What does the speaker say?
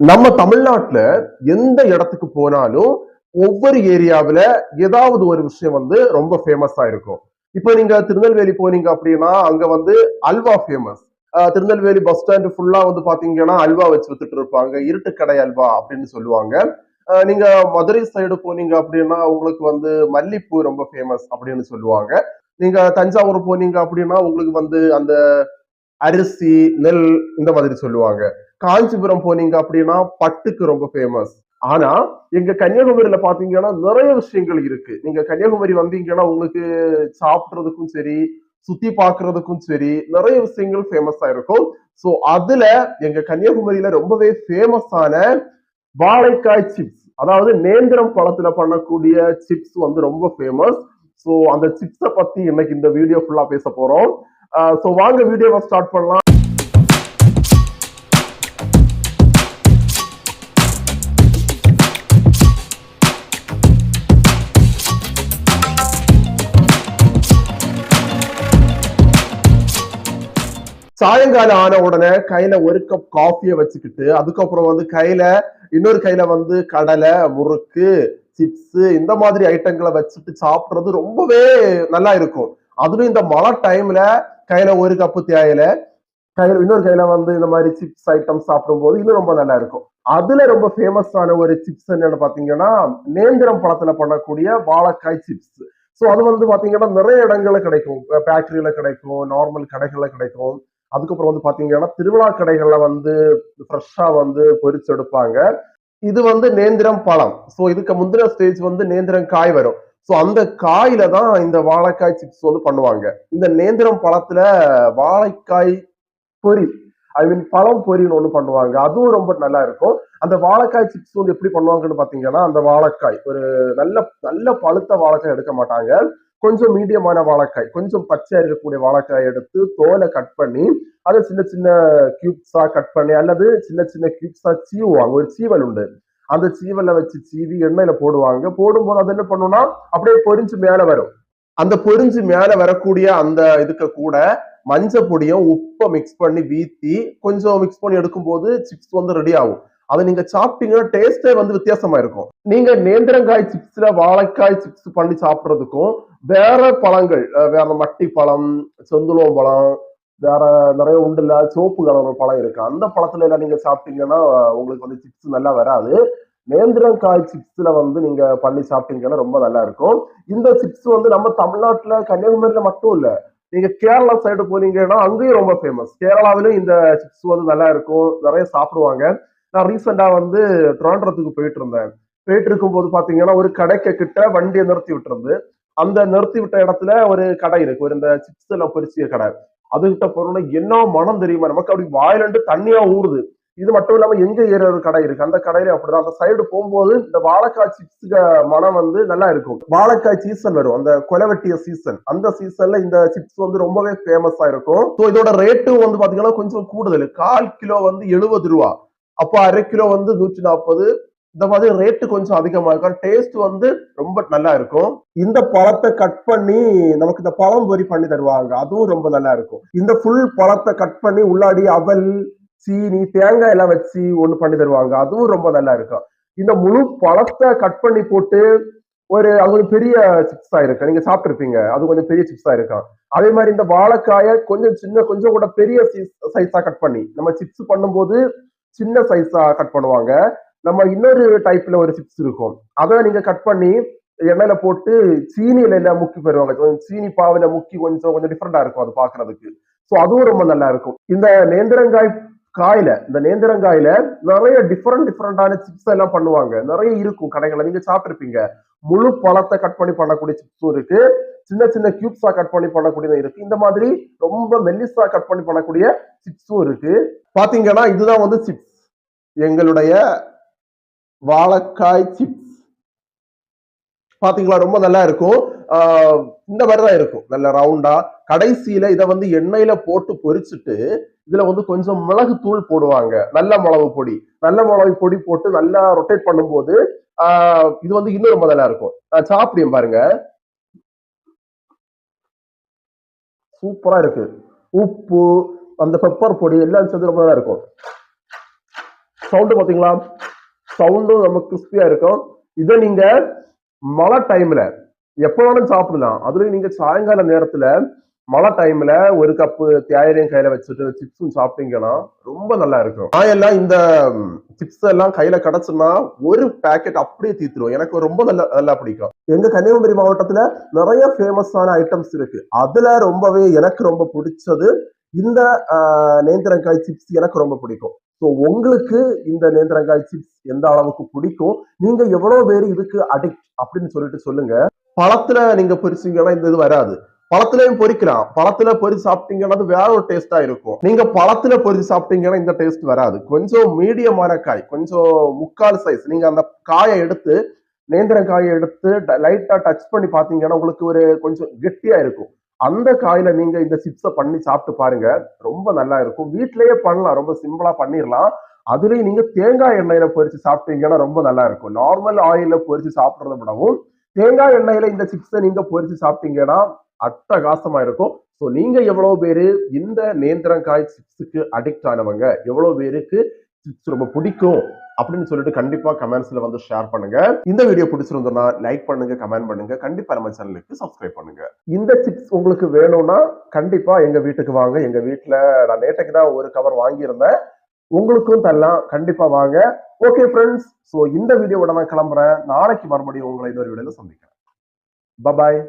நம்ம தமிழ்நாட்டுல எந்த இடத்துக்கு போனாலும் ஒவ்வொரு ஏரியாவில ஏதாவது ஒரு விஷயம் வந்து ரொம்ப ஃபேமஸா இருக்கும். இப்போ நீங்க திருநெல்வேலி போனீங்க அப்படின்னா அங்க வந்து அல்வா ஃபேமஸ் திருநெல்வேலி பஸ் ஸ்டாண்ட் ஃபுல்லா வந்து பாத்தீங்கன்னா அல்வா வச்சு வித்துட்டு இருப்பாங்க. இருட்டுக்கடை அல்வா அப்படின்னு சொல்லுவாங்க. நீங்க மதுரை சைடு போனீங்க அப்படின்னா உங்களுக்கு வந்து மல்லிப்பூ ரொம்ப ஃபேமஸ் அப்படின்னு சொல்லுவாங்க. நீங்க தஞ்சாவூர் போனீங்க அப்படின்னா உங்களுக்கு வந்து அந்த அரிசி நெல் இந்த மாதிரி சொல்லுவாங்க. காஞ்சிபுரம் போனீங்க அப்படின்னா பட்டுக்கு ரொம்ப ஃபேமஸ் ஆனா எங்க கன்னியாகுமரியில பாத்தீங்கன்னா நிறைய விஷயங்கள் இருக்கு. நீங்க கன்னியாகுமரி வந்தீங்கன்னா உங்களுக்கு சாப்பிடுறதுக்கும் சரி சுத்தி பாக்குறதுக்கும் சரி நிறைய விஷயங்கள் ஃபேமஸா இருக்கும். சோ அதுல எங்க கன்னியாகுமரியில ரொம்பவே ஃபேமஸான வாழைக்காய் சிப்ஸ் அதாவது நேந்திரம் பழத்துல பண்ணக்கூடிய சிப்ஸ் வந்து ரொம்ப ஃபேமஸ் சோ அந்த சிப்ஸை பத்தி இன்னைக்கு இந்த வீடியோ ஃபுல்லா பேச போறோம். ஸோ வாங்க வீடியோவை ஸ்டார்ட் பண்ணலாம். சாயங்காலம் ஆன உடனே கையில ஒரு கப் காஃபியை வச்சுக்கிட்டு அதுக்கப்புறம் வந்து கையில இன்னொரு கையில வந்து கடலை முறுக்கு சிப்ஸ் இந்த மாதிரி ஐட்டங்களை வச்சுட்டு சாப்பிடுறது ரொம்பவே நல்லா இருக்கும். அதுவும் இந்த மழை டைம்ல கையில ஒரு கப்பு தேயில கையில இன்னொரு கையில வந்து இந்த மாதிரி சிப்ஸ் ஐட்டம் சாப்பிடும்போது இன்னும் ரொம்ப நல்லா இருக்கும். அதுல ரொம்ப ஃபேமஸான ஒரு சிப்ஸ் என்னன்னு பாத்தீங்கன்னா நேந்திரம் பழத்துல பண்ணக்கூடிய வாழைக்காய் சிப்ஸ் ஸோ அது வந்து பாத்தீங்கன்னா நிறைய இடங்கள்ல கிடைக்கும். பேக்கரியில கிடைக்கும் நார்மல் கடைகள்ல கிடைக்கும். அதுக்கப்புறம் வந்து பாத்தீங்கன்னா திருவிழா கடைகள்ல வந்து ஃப்ரெஷ்ஷா வந்து பொரிச்சு எடுப்பாங்க இது வந்து நேந்திரம் பழம். ஸோ இதுக்கு முந்தின ஸ்டேஜ் வந்து நேந்திரம் காய் வரும். ஸோ அந்த காயில தான் இந்த வாழைக்காய் சிப்ஸ் வந்து பண்ணுவாங்க. இந்த நேந்திரம் பழத்துல வாழைக்காய் பொரி ஐ மீன் பழம் பொரின்னு ஒன்று பண்ணுவாங்க. அதுவும் ரொம்ப நல்லா இருக்கும். அந்த வாழைக்காய் சிப்ஸ் வந்து எப்படி பண்ணுவாங்கன்னு பார்த்தீங்கன்னா அந்த வாழைக்காய் ஒரு நல்ல நல்ல பழுத்த வாழைக்காய் எடுக்க மாட்டாங்க. கொஞ்சம் மீடியமான வாழைக்காய் கொஞ்சம் பச்சையா இருக்கக்கூடிய வாழைக்காய் எடுத்து தோலை கட் பண்ணி அதை சின்ன சின்ன கியூப்ஸா கட் பண்ணி அல்லது சின்ன சின்ன கியூப்ஸா சீவுவாங்க. ஒரு சீவல் உண்டு. அந்த சீவலை வச்சு சீவி எண்ணெயில போடுவாங்க. போடும்போது அது என்ன பண்ணும்னா அப்படியே பொரிஞ்சு மேல வரும். அந்த பொரிஞ்சு மேல வரக்கூடிய அந்த இதுக்கு கூட மஞ்சள் பொடியும் உப்பை மிக்ஸ் பண்ணி வீத்தி கொஞ்சம் மிக்ஸ் பண்ணி எடுக்கும்போது சிப்ஸ் வந்து ரெடி ஆகும். அதை நீங்க சாப்பிட்டீங்கன்னா டேஸ்டே வந்து வித்தியாசமா இருக்கும். நீங்க நேந்திரங்காய் சிப்ஸ்ல வாழைக்காய் சிப்ஸ் பண்ணி சாப்பிட்றதுக்கும் வேற பழங்கள் வேற மட்டி பழம் செந்துளம் பழம் வேற நிறைய உண்டுல சோப்பு கலர் ஒரு பழம் இருக்கு. அந்த பழத்துல எல்லாம் நீங்க சாப்பிட்டீங்கன்னா உங்களுக்கு வந்து சிப்ஸ் நல்லா வராது. நேந்திரங்காய் சிப்ஸ்ல வந்து நீங்க பண்ணி சாப்பிட்டீங்கன்னா ரொம்ப நல்லா இருக்கும். இந்த சிப்ஸ் வந்து நம்ம தமிழ்நாட்டுல கன்னியாகுமரியில மட்டும் இல்ல நீங்க கேரளா சைடு போனீங்கன்னா அங்கேயும் ரொம்ப ஃபேமஸ் கேரளாவிலும் இந்த சிப்ஸ் வந்து நல்லா இருக்கும். நிறைய சாப்பிடுவாங்க. நான் ரீசெண்டா வந்து ட்ராண்டரத்துக்கு போயிட்டு இருந்தேன். போயிட்டு இருக்கும்போது பாத்தீங்கன்னா ஒரு கடைக்கு கிட்ட வண்டியை நிறுத்தி விட்டுருந்து அந்த நிறுத்தி விட்ட இடத்துல ஒரு கடை இருக்கு. ஒரு இந்த சிப்ஸ் எல்லாம் பொரிச்சிய கடை. அதுகிட்ட போறோம்னா என்ன மனம் தெரியுமா? நமக்கு அப்படி வாயிலண்டு தண்ணியா ஊறுது. இது மட்டும் இல்லாம எங்க ஏற ஒரு கடை இருக்கு? அந்த கடையில அப்படிதான். அந்த சைடு போகும்போது இந்த வாழைக்காய் சிப்ஸ் மனம் வந்து நல்லா இருக்கும். வாழைக்காய் சீசன் வரும். அந்த கொலவெட்டிய சீசன் அந்த சீசன்ல இந்த சிப்ஸ் வந்து ரொம்பவே ஃபேமஸா இருக்கும். ஸோ இதோட ரேட்டும் வந்து பாத்தீங்கன்னா கொஞ்சம் கூடுதல். கால் கிலோ வந்து எழுபது ரூபா. அப்போ அரை கிலோ வந்து நூற்றி நாற்பது இந்த மாதிரி ரேட்டு கொஞ்சம் அதிகமா இருக்கும். டேஸ்ட் வந்து ரொம்ப நல்லா இருக்கும். இந்த பழத்தை கட் பண்ணி நமக்கு இந்த பழம் பொறி பண்ணி தருவாங்க. அதுவும் ரொம்ப நல்லா இருக்கும். இந்த ஃபுல் பழத்தை கட் பண்ணி உள்ளாடி அவல் சீனி தேங்காய் எல்லாம் வச்சு ஒண்ணு பண்ணி தருவாங்க. அதுவும் ரொம்ப நல்லா இருக்கும். இந்த முழு பழத்தை கட் பண்ணி போட்டு ஒரு அது கொஞ்சம் பெரிய சிப்ஸா இருக்கு நீங்க சாப்பிட்டுருப்பீங்க. அது கொஞ்சம் பெரிய சிப்ஸா இருக்கும். அதே மாதிரி இந்த வாழைக்காயை கொஞ்சம் சின்ன கொஞ்சம் கூட பெரிய சைஸா கட் பண்ணி. நம்ம சிப்ஸ் பண்ணும்போது சின்ன சைஸா கட் பண்ணுவாங்க. நம்ம இன்னொரு டைப்ல ஒரு சிப்ஸ் இருக்கும். அதை நீங்க கட் பண்ணி எண்ணெயில போட்டு சீனியில எல்லாம் முக்கி போயிருவாங்க கொஞ்சம் சீனி பாவில முக்கி கொஞ்சம் கொஞ்சம் டிஃப்ரெண்டா இருக்கும் அது பாக்குறதுக்கு. ஸோ அதுவும் ரொம்ப நல்லா இருக்கும். இந்த நேந்திரங்காய் காயில இந்த நேந்திரங்காயில நிறைய டிஃப்ரெண்ட் டிஃப்ரெண்டான சிப்ஸ் எல்லாம் பண்ணுவாங்க. நிறைய இருக்கும் கடைகள்ல. நீங்க சாப்பிட்டுருப்பீங்க. முழு பழத்தை கட் பண்ணி பண்ணக்கூடிய சிப்ஸும் இருக்கு. சின்ன சின்ன கியூப்ஸா கட் பண்ணி பண்ணக்கூடியதும் இருக்கு. இந்த மாதிரி ரொம்ப மெல்லிஸா கட் பண்ணி பண்ணக்கூடிய சிப்ஸும் இருக்கு. பாத்தீங்கன்னா இதுதான் வந்து சிப்ஸ் எங்களுடைய வாழைக்காய் சிப்ஸ் பாத்தீங்களா? ரொம்ப நல்லா இருக்கும். இந்த மாதிரி தான் இருக்கும். நல்ல ரவுண்டா கடைசியில இதை வந்து எண்ணெயில போட்டு பொரிச்சுட்டு இதுல வந்து கொஞ்சம் மிளகு தூள் போடுவாங்க. நல்ல மிளகு பொடி. நல்ல மிளகு பொடி போட்டு நல்லா ரொட்டேட் பண்ணும்போது ஆஹ் இது வந்து இன்னும் ரொம்ப நல்லா இருக்கும். நான் சாப்பிடுவேன் பாருங்க. சூப்பரா இருக்கு. உப்பு அந்த பெப்பர் பொடி எல்லாம் சேர்ந்து ரொம்ப நல்லா இருக்கும். சவுண்டு பாத்தீங்களா? சவுண்டும் நமக்கு கிறிஸ்பியா இருக்கும். இதை நீங்க மழை டைம்ல எப்போ வேணாலும் சாப்பிடலாம். அதுலயும் நீங்க சாயங்கால நேரத்துல மழை டைம்ல ஒரு கப்பு தேயிலையும் கையில வச்சுட்டு சிப்ஸும் சாப்பிட்டீங்கன்னா ரொம்ப நல்லா இருக்கும். நான் எல்லாம் இந்த சிப்ஸ் எல்லாம் கையில கிடைச்சுன்னா ஒரு பேக்கெட் அப்படியே தீத்துருவோம் எனக்கு ரொம்ப நல்லா நல்லா பிடிக்கும். எங்க கன்னியாகுமரி மாவட்டத்துல நிறைய ஃபேமஸான ஐட்டம்ஸ் இருக்கு. அதுல ரொம்பவே எனக்கு ரொம்ப பிடிச்சது இந்த நேந்திரங்காய் சிப்ஸ் எனக்கு ரொம்ப பிடிக்கும். ஸோ உங்களுக்கு இந்த நேந்திரங்காய் சிப்ஸ் எந்த அளவுக்கு பிடிக்கும்? நீங்க எவ்வளவு பேர் இதுக்கு அடிக்ட் அப்படின்னு சொல்லிட்டு சொல்லுங்க. பழத்துல நீங்க பொரிச்சீங்கன்னா இந்த இது வராது. பழத்துலயும் பொரிக்கலாம். பழத்துல பொரிச்சு சாப்பிட்டீங்கன்னா அது வேற ஒரு டேஸ்டா இருக்கும். நீங்க பழத்துல பொரிச்சு சாப்பிட்டீங்கன்னா இந்த டேஸ்ட் வராது. கொஞ்சம் மீடியமான காய் கொஞ்சம் முக்கால் சைஸ் நீங்க அந்த காயை எடுத்து நேந்திரங்காயை எடுத்து லைட்டா டச் பண்ணி பாத்தீங்கன்னா உங்களுக்கு ஒரு கொஞ்சம் கெட்டியா இருக்கும். அந்த காயில நீங்க இந்த சிப்ஸை பண்ணி சாப்பிட்டு பாருங்க. ரொம்ப நல்லா இருக்கும். வீட்லயே பண்ணலாம். ரொம்ப சிம்பிளா பண்ணிடலாம் அதுலயும் நீங்க தேங்காய் எண்ணெயில பொரிச்சு சாப்பிட்டீங்கன்னா ரொம்ப நல்லா இருக்கும். நார்மல் ஆயில பொரிச்சு சாப்பிடுறத விடவும் தேங்காய் எண்ணெயில இந்த சிப்ஸை நீங்க பொரிச்சு சாப்பிட்டீங்கன்னா அட்டகாசமா இருக்கும். ஸோ நீங்க எவ்வளவு பேரு இந்த நேந்திரங்காய் சிப்ஸுக்கு அடிக்ட் ஆனவங்க எவ்வளவு பேருக்கு சிப்ஸ் ரொம்ப பிடிக்கும்? அப்படின்னு சொல்லிட்டு கண்டிப்பா கமெண்ட்ஸ்ல வந்து ஷேர் பண்ணுங்க. இந்த வீடியோ பிடிச்சிருந்தோம்னா லைக் பண்ணுங்க கமெண்ட் பண்ணுங்க. கண்டிப்பா நம்ம சேனலுக்கு சப்ஸ்கிரைப் பண்ணுங்க. இந்த சிப்ஸ் உங்களுக்கு வேணும்னா கண்டிப்பா எங்க வீட்டுக்கு வாங்க. எங்க வீட்டுல நான் நேற்றுக்கு தான் ஒரு கவர் வாங்கியிருந்தேன். உங்களுக்கும் தரலாம். கண்டிப்பா வாங்க. ஓகே ஃப்ரெண்ட்ஸ் ஸோ இந்த வீடியோவோட நான் கிளம்புறேன். நாளைக்கு மறுபடியும் உங்களை இன்னொரு வீடியோல சந்திக்கிறேன். பபாய்